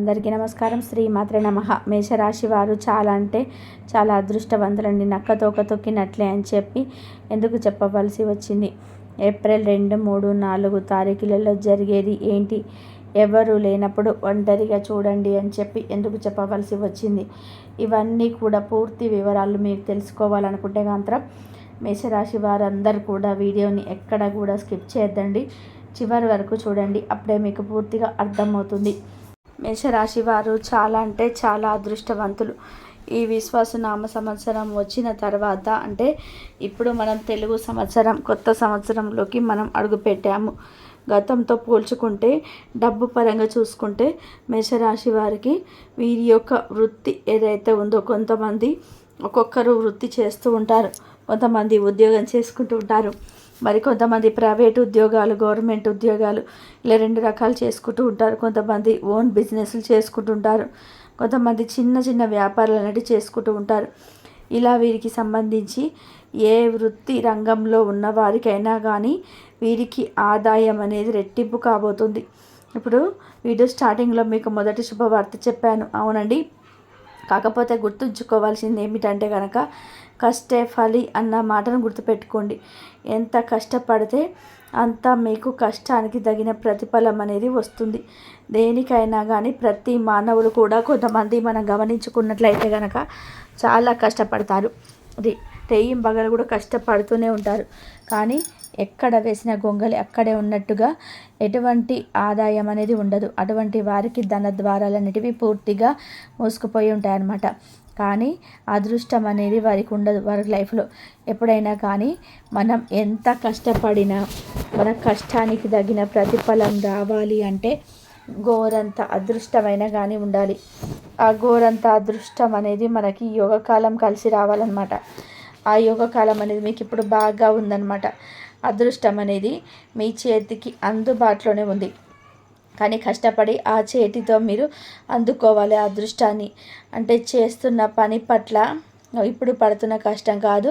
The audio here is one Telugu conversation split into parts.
అందరికీ నమస్కారం. శ్రీమాత్ర నమ. మేషరాశి వారు చాలా అంటే చాలా అదృష్టవంతులండి. నక్క తోక తొక్కినట్లే అని చెప్పి ఎందుకు చెప్పవలసి వచ్చింది? ఏప్రిల్ రెండు మూడు నాలుగు తారీఖులలో జరిగేది ఏంటి? ఎవరు లేనప్పుడు ఒంటరిగా చూడండి అని చెప్పి ఎందుకు చెప్పవలసి వచ్చింది? ఇవన్నీ కూడా పూర్తి వివరాలు మీరు తెలుసుకోవాలనుకుంటే మాత్రం మేషరాశి వారందరూ కూడా వీడియోని ఎక్కడ కూడా స్కిప్ చేయొద్దండి. చివరి వరకు చూడండి. అప్పుడే మీకు పూర్తిగా అర్థమవుతుంది. మేషరాశి వారు చాలా అంటే చాలా అదృష్టవంతులు. ఈ విశ్వాసనామ సంవత్సరం వచ్చిన తర్వాత అంటే ఇప్పుడు మనం తెలుగు సంవత్సరం కొత్త సంవత్సరంలోకి మనం అడుగుపెట్టాము. గతంతో పోల్చుకుంటే డబ్బు పరంగా చూసుకుంటే మేషరాశి వారికి వీరి యొక్క వృత్తి ఏదైతే ఉందో కొంతమంది ఒక్కొక్కరు వృత్తి చేస్తూ ఉంటారు. కొంతమంది ఉద్యోగం చేసుకుంటూ ఉంటారు. మరి కొంతమంది ప్రైవేట్ ఉద్యోగాలు గవర్నమెంట్ ఉద్యోగాలు ఇలా రెండు రకాలు చేసుకుంటూ ఉంటారు. కొంతమంది ఓన్ బిజినెస్లు చేసుకుంటూ ఉంటారు. కొంతమంది చిన్న చిన్న వ్యాపారాలు అనేవి చేసుకుంటూ ఉంటారు. ఇలా వీరికి సంబంధించి ఏ వృత్తి రంగంలో ఉన్న వారికైనా కానీ వీరికి ఆదాయం అనేది రెట్టింపు కాబోతుంది. ఇప్పుడు వీడియో స్టార్టింగ్లో మీకు మొదటి శుభవార్త చెప్పాను. అవునండి. కాకపోతే గుర్తుంచుకోవాల్సింది ఏమిటంటే కనుక కష్టే ఫలి అన్న మాటను గుర్తుపెట్టుకోండి. ఎంత కష్టపడితే అంత మీకు కష్టానికి తగిన ప్రతిఫలం అనేది వస్తుంది. దేనికైనా కానీ ప్రతి మానవులు కూడా కొంతమంది మనం గమనించుకున్నట్లయితే కనుక చాలా కష్టపడతారు. అది తెయ్యం బగలు కూడా కష్టపడుతూనే ఉంటారు. కానీ ఎక్కడ వేసిన గొంగలి అక్కడే ఉన్నట్టుగా ఎటువంటి ఆదాయం అనేది ఉండదు. అటువంటి వారికి ధన ద్వారాలు అనేటివి పూర్తిగా మూసుకుపోయి ఉంటాయన్నమాట. కానీ అదృష్టం అనేది వారికి ఉండదు వారి లైఫ్లో. ఎప్పుడైనా కానీ మనం ఎంత కష్టపడినా మన కష్టానికి తగిన ప్రతిఫలం రావాలి అంటే గోరంత అదృష్టమైన కానీ ఉండాలి. ఆ గోరంత అదృష్టం అనేది మనకి యోగకాలం కలిసి రావాలన్నమాట. ఆ యోగకాలం అనేది మీకు ఇప్పుడు బాగా ఉందన్నమాట. అదృష్టం అనేది మీ చేతికి అందుబాటులోనే ఉంది. కానీ కష్టపడి ఆ చేతితో మీరు అందుకోవాలి ఆ అదృష్టాన్ని. అంటే చేస్తున్న పని పట్ల ఇప్పుడు పడుతున్న కష్టం కాదు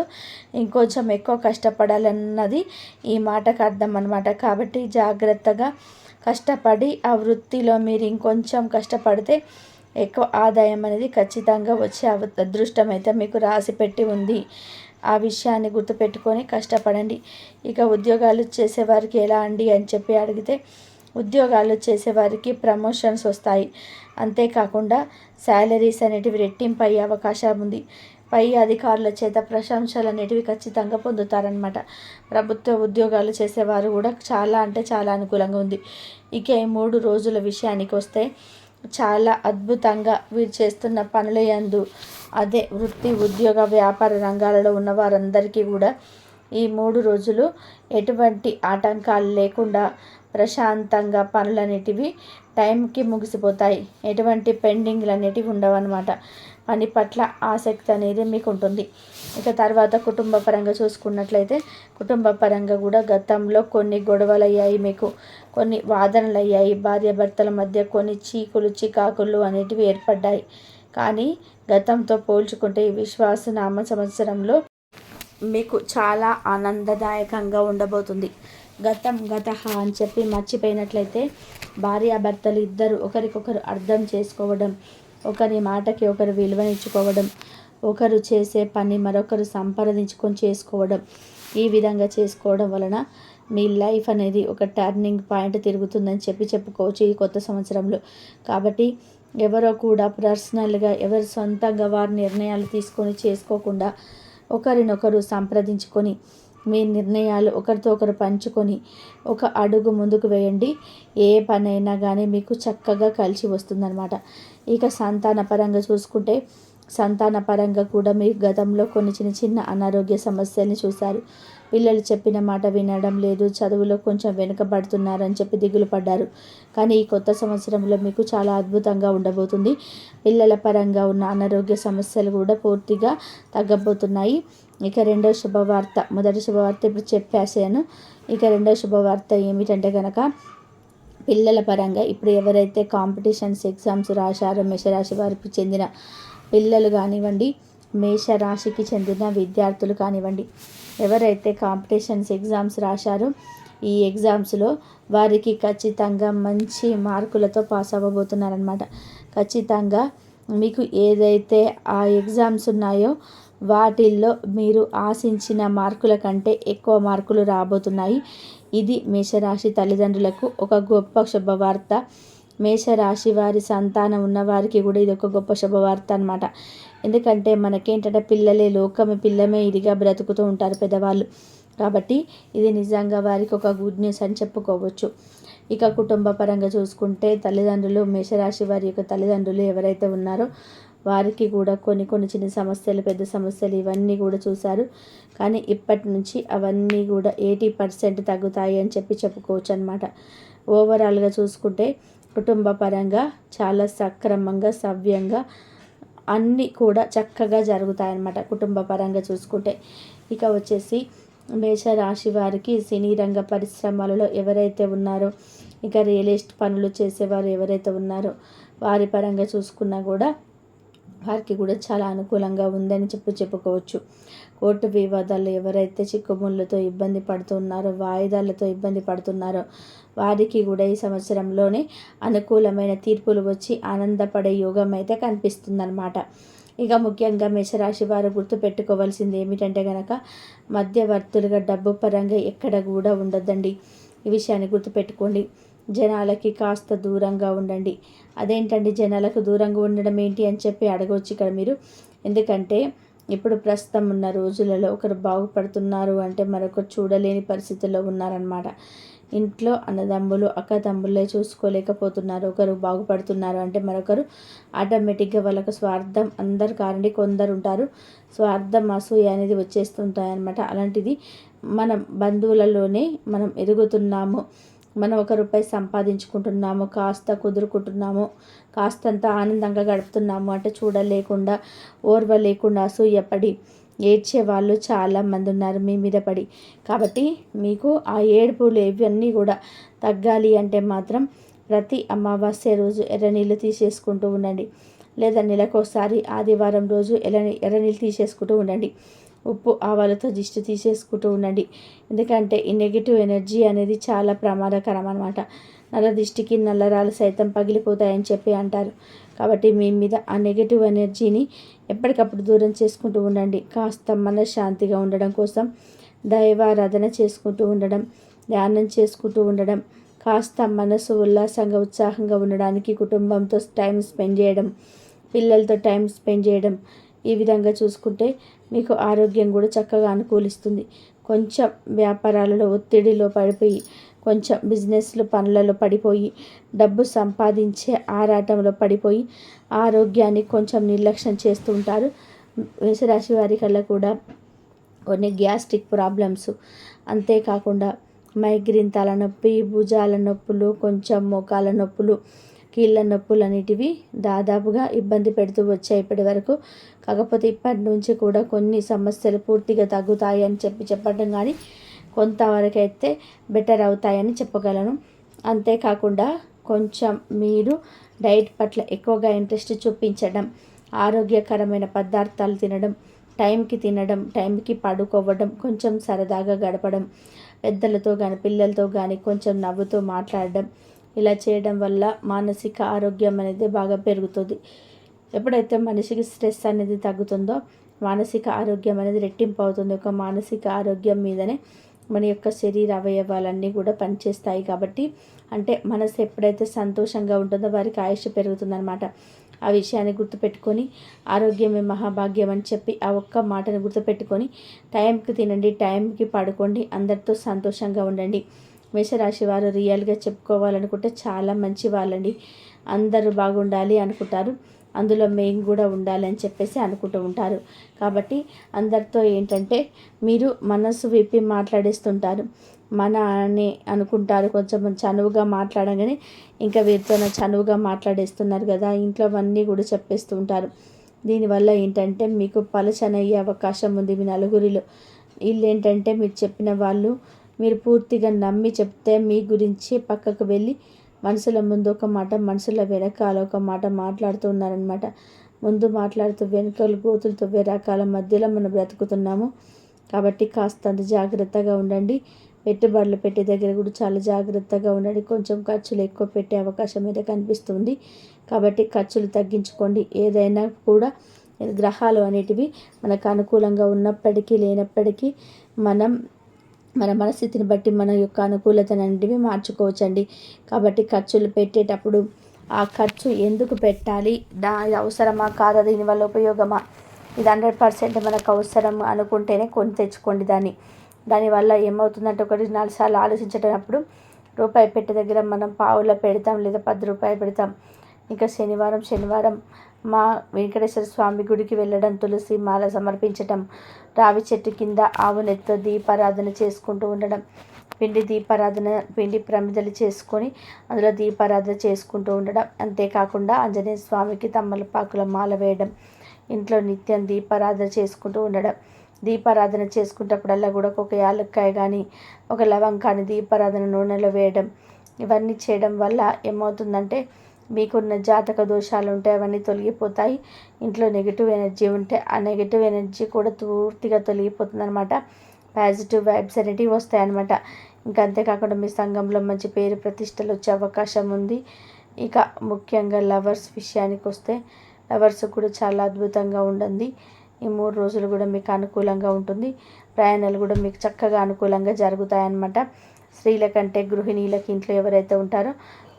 ఇంకొంచెం ఎక్కువ కష్టపడాలన్నది ఈ మాటకు అర్థం అనమాట కాబట్టి జాగ్రత్తగా కష్టపడి ఆ వృత్తిలో మీరు ఇంకొంచెం కష్టపడితే ఎక్కువ ఆదాయం అనేది ఖచ్చితంగా వచ్చే అదృష్టం అయితే మీకు రాసి పెట్టి ఉంది. ఆ విషయాన్ని గుర్తుపెట్టుకొని కష్టపడండి. ఇక ఉద్యోగాలు చేసేవారికి ఎలా అండి అని చెప్పి అడిగితే ఉద్యోగాలు చేసేవారికి ప్రమోషన్స్ వస్తాయి. అంతేకాకుండా శాలరీస్ అనేటివి రెట్టింపు అయ్యే అవకాశం ఉంది. పై అధికారుల చేత ప్రశంసలు అనేటివి ఖచ్చితంగా పొందుతారనమాట ప్రభుత్వ ఉద్యోగాలు చేసేవారు కూడా చాలా అంటే చాలా అనుకూలంగా ఉంది. ఇక ఈ మూడు రోజుల విషయానికి వస్తే చాలా అద్భుతంగా వీరు చేస్తున్న పనుల యందు అదే వృత్తి ఉద్యోగ వ్యాపార రంగాలలో ఉన్న వారందరికీ కూడా ఈ మూడు రోజులు ఎటువంటి ఆటంకాలు లేకుండా ప్రశాంతంగా పనులనేటివి టైంకి ముగిసిపోతాయి. ఎటువంటి పెండింగ్లు అనేటివి ఉండవన్నమాట. పని పట్ల ఆసక్తి అనేది మీకు ఉంటుంది ఇక తర్వాత కుటుంబ పరంగా చూసుకున్నట్లయితే కుటుంబ పరంగా కూడా గతంలో కొన్ని గొడవలు అయ్యాయి మీకు. కొన్ని వాదనలు అయ్యాయి భార్యాభర్తల మధ్య కొన్ని చీకులు చికాకులు అనేటివి ఏర్పడ్డాయి. కానీ గతంతో పోల్చుకుంటే ఈ విశ్వాసనామ సంవత్సరంలో మీకు చాలా ఆనందదాయకంగా ఉండబోతుంది. గతం గత అని చెప్పి మర్చిపోయినట్లయితే భార్యాభర్తలు ఇద్దరు ఒకరికొకరు అర్థం చేసుకోవడం ఒకరి మాటకి ఒకరు విలువనిచ్చుకోవడం ఒకరు చేసే పని మరొకరు సంప్రదించుకొని చేసుకోవడం ఈ విధంగా చేసుకోవడం వలన మీ లైఫ్ అనేది ఒక టర్నింగ్ పాయింట్ తిరుగుతుందని చెప్పి చెప్పుకోవచ్చు ఈ కొత్త సంవత్సరంలో. కాబట్టి ఎవరో కూడా పర్సనల్గా ఎవరు సొంతంగా వారి నిర్ణయాలు తీసుకొని చేసుకోకుండా ఒకరినొకరు సంప్రదించుకొని మీ నిర్ణయాలు ఒకరితో ఒకరు పంచుకొని ఒక అడుగు ముందుకు వేయండి. ఏ పనైనా కానీ మీకు చక్కగా కలిసి వస్తుందన్నమాట. ఇక సంతాన పరంగా చూసుకుంటే సంతాన పరంగా కూడా మీరు గతంలో కొన్ని చిన్న చిన్న అనారోగ్య సమస్యల్ని చూశారు. పిల్లలు చెప్పిన మాట వినడం లేదు చదువులో కొంచెం వెనుకబడుతున్నారని చెప్పి దిగులు పడ్డారు. కానీ ఈ కొత్త సంవత్సరంలో మీకు చాలా అద్భుతంగా ఉండబోతుంది. పిల్లల పరంగా ఉన్న అనారోగ్య సమస్యలు కూడా పూర్తిగా తగ్గబోతున్నాయి. ఇక రెండో శుభవార్త మొదటి శుభవార్త ఇప్పుడు చెప్పేసాను ఇక రెండో శుభవార్త ఏమిటంటే కనుక పిల్లల పరంగా ఇప్పుడు ఎవరైతే కాంపిటీషన్స్ ఎగ్జామ్స్ రాశారో మేషరాశి వారికి చెందిన పిల్లలు కానివ్వండి మేషరాశికి చెందిన విద్యార్థులు కానివ్వండి ఎవరైతే కాంపిటీషన్స్ ఎగ్జామ్స్ రాశారో ఈ ఎగ్జామ్స్లో వారికి ఖచ్చితంగా మంచి మార్కులతో పాస్ అవ్వబోతున్నారనమాట ఖచ్చితంగా మీకు ఏదైతే ఆ ఎగ్జామ్స్ ఉన్నాయో వాటిల్లో మీరు ఆశించిన మార్కుల కంటే ఎక్కువ మార్కులు రాబోతున్నాయి. ఇది మేషరాశి తల్లిదండ్రులకు ఒక గొప్ప శుభవార్త. మేషరాశి వారి సంతానం ఉన్నవారికి కూడా ఇది ఒక గొప్ప శుభవార్త అనమాట ఎందుకంటే మనకేంటంటే పిల్లలే లోకమే పిల్లమే ఇదిగా బ్రతుకుతూ ఉంటారు పెద్దవాళ్ళు. కాబట్టి ఇది నిజంగా వారికి ఒక గుడ్ న్యూస్ అని చెప్పుకోవచ్చు. ఇక కుటుంబ పరంగా చూసుకుంటే తల్లిదండ్రులు మేషరాశి వారి యొక్క తల్లిదండ్రులు ఎవరైతే ఉన్నారో వారికి కూడా కొన్ని కొన్ని చిన్న సమస్యలు పెద్ద సమస్యలు ఇవన్నీ కూడా చూశారు. కానీ ఇప్పటి నుంచి అవన్నీ కూడా ఎయిటీ పర్సెంట్ తగ్గుతాయి అని చెప్పి చెప్పుకోవచ్చు అనమాట ఓవరాల్గా చూసుకుంటే కుటుంబ పరంగా చాలా సక్రమంగా సవ్యంగా అన్నీ కూడా చక్కగా జరుగుతాయన్నమాట కుటుంబ పరంగా చూసుకుంటే. ఇక వచ్చేసి మేషరాశి వారికి సినీ రంగ పరిశ్రమలలో ఎవరైతే ఉన్నారో ఇక రియల్ ఎస్టేట్ పనులు చేసేవారు ఎవరైతే ఉన్నారో వారి పరంగా చూసుకున్నా కూడా వారికి కూడా చాలా అనుకూలంగా ఉందని చెప్పి చెప్పుకోవచ్చు. కోర్టు వివాదాలు ఎవరైతే చిక్కుముళ్ళతో ఇబ్బంది పడుతున్నారో వాయిదాలతో ఇబ్బంది పడుతున్నారో వారికి కూడా ఈ సంవత్సరంలోనే అనుకూలమైన తీర్పులు వచ్చి ఆనందపడే యోగం అయితే కనిపిస్తుందన్నమాట. ఇక ముఖ్యంగా మేషరాశి వారు గుర్తుపెట్టుకోవాల్సింది ఏమిటంటే కనుక మధ్యవర్తులుగా డబ్బు పరంగా ఎక్కడ కూడా ఉండొద్దండి. ఈ విషయాన్ని గుర్తుపెట్టుకోండి. జనాలకి కాస్త దూరంగా ఉండండి. అదేంటండి జనాలకు దూరంగా ఉండడం ఏంటి అని చెప్పి అడగవచ్చు ఇక్కడ మీరు. ఎందుకంటే ఇప్పుడు ప్రస్తుతం ఉన్న రోజులలో ఒకరు బాగుపడుతున్నారు అంటే మరొకరు చూడలేని పరిస్థితుల్లో ఉన్నారనమాట ఇంట్లో అన్నదమ్ములు అక్కదమ్ములే చూసుకోలేకపోతున్నారు. ఒకరు బాగుపడుతున్నారు అంటే మరొకరు ఆటోమేటిక్గా వాళ్ళకు స్వార్థం అందరు కారండి కొందరు ఉంటారు. స్వార్థం అసూయ అనేది వచ్చేస్తుంటాయి అనమాట అలాంటిది మనం బంధువులలోనే మనం ఎదుగుతున్నాము. మనం ఒక రూపాయి సంపాదించుకుంటున్నాము కాస్త కుదురుకుంటున్నాము కాస్తంత ఆనందంగా గడుపుతున్నాము అంటే చూడలేకుండా ఓర్వ లేకుండా అసూయపడి ఏడ్చే వాళ్ళు చాలామంది ఉన్నారు మీ మీద పడి. కాబట్టి మీకు ఆ ఏడుపులు ఇవన్నీ కూడా తగ్గాలి అంటే మాత్రం ప్రతి అమావాస్య రోజు ఎర్రనీళ్ళు తీసేసుకుంటూ ఉండండి. లేదా నెలకోసారి ఆదివారం రోజు ఎర్ర ఎర్రనీళ్ళు తీసేసుకుంటూ ఉండండి. ఉప్పు ఆవాలతో దిష్టి తీసేసుకుంటూ ఉండండి. ఎందుకంటే ఈ నెగిటివ్ ఎనర్జీ అనేది చాలా ప్రమాదకరం అనమాట నల్ల దిష్టికి నల్లరాలు సైతం పగిలిపోతాయని చెప్పి అంటారు. కాబట్టి మీ మీద ఆ నెగిటివ్ ఎనర్జీని ఎప్పటికప్పుడు దూరం చేసుకుంటూ ఉండండి. కాస్త మనశ్శాంతిగా ఉండడం కోసం దైవారాధన చేసుకుంటూ ఉండడం ధ్యానం చేసుకుంటూ ఉండడం కాస్త మనసు ఉల్లాసంగా ఉత్సాహంగా ఉండడానికి కుటుంబంతో టైం స్పెండ్ చేయడం పిల్లలతో టైం స్పెండ్ చేయడం ఈ విధంగా చూసుకుంటే మీకు ఆరోగ్యం కూడా చక్కగా అనుకూలిస్తుంది. కొంచెం వ్యాపారాలలో ఒత్తిడిలో పడిపోయి కొంచెం బిజినెస్లు పనులలో పడిపోయి డబ్బు సంపాదించే ఆరాటంలో పడిపోయి ఆరోగ్యాన్ని కొంచెం నిర్లక్ష్యం చేస్తూ ఉంటారు. మేషరాశి వారి కల్లా కూడా కొన్ని గ్యాస్ట్రిక్ ప్రాబ్లమ్స్. అంతేకాకుండా మైగ్రీన్ తలనొప్పి భుజాల నొప్పులు కొంచెం మోకాల నొప్పులు కీళ్ళ నొప్పులు అనేటివి దాదాపుగా ఇబ్బంది పెడుతూ వచ్చాయి ఇప్పటి వరకు. కాకపోతే ఇప్పటి నుంచి కూడా కొన్ని సమస్యలు పూర్తిగా తగ్గుతాయి అని చెప్పి చెప్పడం కానీ కొంతవరకైతే బెటర్ అవుతాయని చెప్పగలను. అంతేకాకుండా కొంచెం మీరు డైట్ పట్ల ఎక్కువగా ఇంట్రెస్ట్ చూపించడం ఆరోగ్యకరమైన పదార్థాలు తినడం టైంకి తినడం టైంకి పడుకోవడం కొంచెం సరదాగా గడపడం పెద్దలతో కానీ పిల్లలతో కానీ కొంచెం నవ్వుతూ మాట్లాడడం ఇలా చేయడం వల్ల మానసిక ఆరోగ్యం అనేది బాగా పెరుగుతుంది. ఎప్పుడైతే మనిషికి స్ట్రెస్ అనేది తగ్గుతుందో మానసిక ఆరోగ్యం అనేది రెట్టింపు అవుతుంది ఒక మానసిక ఆరోగ్యం మీదనే మన యొక్క శరీర అవయవాలన్నీ కూడా పనిచేస్తాయి కాబట్టి అంటే మనసు ఎప్పుడైతే సంతోషంగా ఉంటుందో వారికి ఆయుష్ పెరుగుతుందనమాట ఆ విషయాన్ని గుర్తుపెట్టుకొని ఆరోగ్యమే మహాభాగ్యం అని చెప్పి ఆ ఒక్క మాటను గుర్తుపెట్టుకొని టైంకి తినండి టైంకి పడుకోండి అందరితో సంతోషంగా ఉండండి. మేషరాశి వారు రియల్గా చెప్పుకోవాలనుకుంటే చాలా మంచి వాళ్ళండి. అందరూ బాగుండాలి అనుకుంటారు. అందులో మేము కూడా ఉండాలి అని చెప్పేసి అనుకుంటూ ఉంటారు. కాబట్టి అందరితో ఏంటంటే మీరు మనసు విప్పి మాట్లాడేస్తుంటారు. మన అని అనుకుంటారు. కొంచెం చనువుగా మాట్లాడగానే ఇంకా వీరితో చనువుగా మాట్లాడేస్తున్నారు కదా. ఇంట్లో అన్నీ కూడా చెప్పేస్తూ ఉంటారు. దీనివల్ల ఏంటంటే మీకు పలచనయ్యే అవకాశం ఉంది మీ నలుగురిలో. వీళ్ళు ఏంటంటే మీరు చెప్పిన వాళ్ళు మీరు పూర్తిగా నమ్మి చెప్తే మీ గురించి పక్కకు వెళ్ళి మనసుల ముందు ఒక మాట మనసుల వెనకాల ఒక మాట మాట్లాడుతూ ఉన్నారనమాట ముందు మాట్లాడుతూ వెనుకలు గోతులతో రకాల మధ్యలో మనం బ్రతుకుతున్నాము. కాబట్టి కాస్తంత జాగ్రత్తగా ఉండండి. పెట్టుబడులు పెట్టే దగ్గర కూడా చాలా జాగ్రత్తగా ఉండండి. కొంచెం ఖర్చులు ఎక్కువ పెట్టే అవకాశం అయితే కనిపిస్తుంది. కాబట్టి ఖర్చులు తగ్గించుకోండి. ఏదైనా కూడా గ్రహాలు అనేటివి మనకు అనుకూలంగా ఉన్నప్పటికీ లేనప్పటికీ మనం మన మనస్థితిని బట్టి మన యొక్క అనుకూలతను అనేటివి మార్చుకోవచ్చండి. కాబట్టి ఖర్చులు పెట్టేటప్పుడు ఆ ఖర్చు ఎందుకు పెట్టాలి? దా అవసరమా? కాదా? దీనివల్ల ఉపయోగమా? ఇది హండ్రెడ్ పర్సెంట్ మనకు అవసరం అనుకుంటేనే కొని తెచ్చుకోండి దాన్ని. దానివల్ల ఏమవుతుందంటే ఒకటి నాలుగు సార్లు ఆలోచించేటప్పుడు రూపాయి పెట్టే దగ్గర మనం పావులో పెడతాం లేదా పది రూపాయలు పెడతాం. ఇంకా శనివారం శనివారం మా వెంకటేశ్వర స్వామి గుడికి వెళ్ళడం తులసి మాల సమర్పించటం రావి చెట్టు కింద ఆవు నెత్తో దీపారాధన చేసుకుంటూ ఉండడం పిండి దీపారాధన పిండి ప్రమిదలు చేసుకొని అందులో దీపారాధన చేసుకుంటూ ఉండడం అంతేకాకుండా ఆంజనేయ స్వామికి తమ్మలపాకుల మాల వేయడం ఇంట్లో నిత్యం దీపారాధన చేసుకుంటూ ఉండడం దీపారాధన చేసుకునేటప్పుడల్లా కూడా ఒక యాలక్కాయ కానీ ఒక లవంకాన్ని దీపారాధన నూనెలో వేయడం ఇవన్నీ చేయడం వల్ల ఏమవుతుందంటే మీకున్న జాతక దోషాలు ఉంటే అవన్నీ తొలగిపోతాయి. ఇంట్లో నెగిటివ్ ఎనర్జీ ఉంటే ఆ నెగిటివ్ ఎనర్జీ కూడా పూర్తిగా తొలగిపోతుంది అనమాట పాజిటివ్ వైబ్స్ అనేటివి వస్తాయి అనమాట ఇంకా అంతేకాకుండా మీ సంఘంలో మంచి పేరు ప్రతిష్టలు వచ్చే అవకాశం ఉంది. ఇక ముఖ్యంగా లవర్స్ విషయానికి వస్తే లవర్స్ కూడా చాలా అద్భుతంగా ఉండండి. ఈ మూడు రోజులు కూడా మీకు అనుకూలంగా ఉంటుంది. ప్రయాణాలు కూడా మీకు చక్కగా అనుకూలంగా జరుగుతాయన్నమాట. స్త్రీల కంటే గృహిణీలకి ఇంట్లో ఎవరైతే ఉంటారో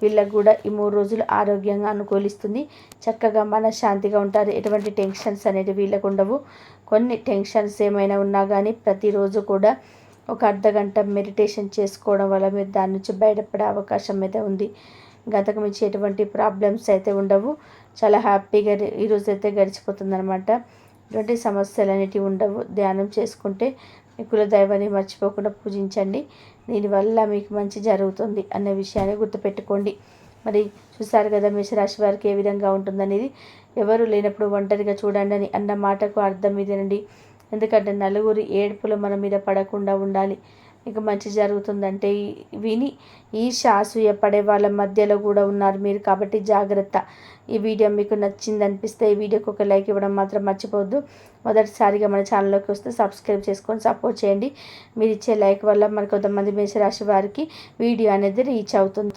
వీళ్ళకు కూడా ఈ మూడు రోజులు ఆరోగ్యంగా అనుకూలిస్తుంది. చక్కగా మనశ్శాంతిగా ఉంటారు. ఎటువంటి టెన్షన్స్ అనేవి వీళ్ళకు ఉండవు. కొన్ని టెన్షన్స్ ఏమైనా ఉన్నా కానీ ప్రతిరోజు కూడా ఒక అర్ధ గంట మెడిటేషన్ చేసుకోవడం వల్ల మీరు దాని నుంచి బయటపడే అవకాశం అయితే ఉంది. గతకు మించి ఎటువంటి ప్రాబ్లమ్స్ అయితే ఉండవు. చాలా హ్యాపీగా ఈరోజు అయితే గడిచిపోతుంది అనమాట ఎటువంటి సమస్యలు అనేటివి ఉండవు. ధ్యానం చేసుకుంటే మీ కులదైవాన్ని మర్చిపోకుండా పూజించండి. దీనివల్ల మీకు మంచి జరుగుతుంది అనే విషయాన్ని గుర్తుపెట్టుకోండి. మరి చూసారు కదా మేషరాశి వారికి ఏ విధంగా ఉంటుందనేది? ఎవరు లేనప్పుడు ఒంటరిగా చూడండి అని అన్న మాటకు అర్థం ఇదేనండి. ఎందుకంటే నలుగురి ఏడుపులు మన మీద పడకుండా ఉండాలి. మీకు మంచి జరుగుతుందంటే విని ఈ శాసూయ పడే వాళ్ళ మధ్యలో కూడా ఉన్నారు మీరు కాబట్టి జాగ్రత్త. ఈ వీడియో మీకు నచ్చింది అనిపిస్తే ఈ వీడియోకి ఒక లైక్ ఇవ్వడం మాత్రం మర్చిపోవద్దు. మొదటిసారిగా మన ఛానల్లోకి వస్తే సబ్స్క్రైబ్ చేసుకొని సపోర్ట్ చేయండి. మీరు ఇచ్చే లైక్ వల్ల మరి కొంతమంది మేషరాశి వారికి వీడియో అనేది రీచ్ అవుతుంది.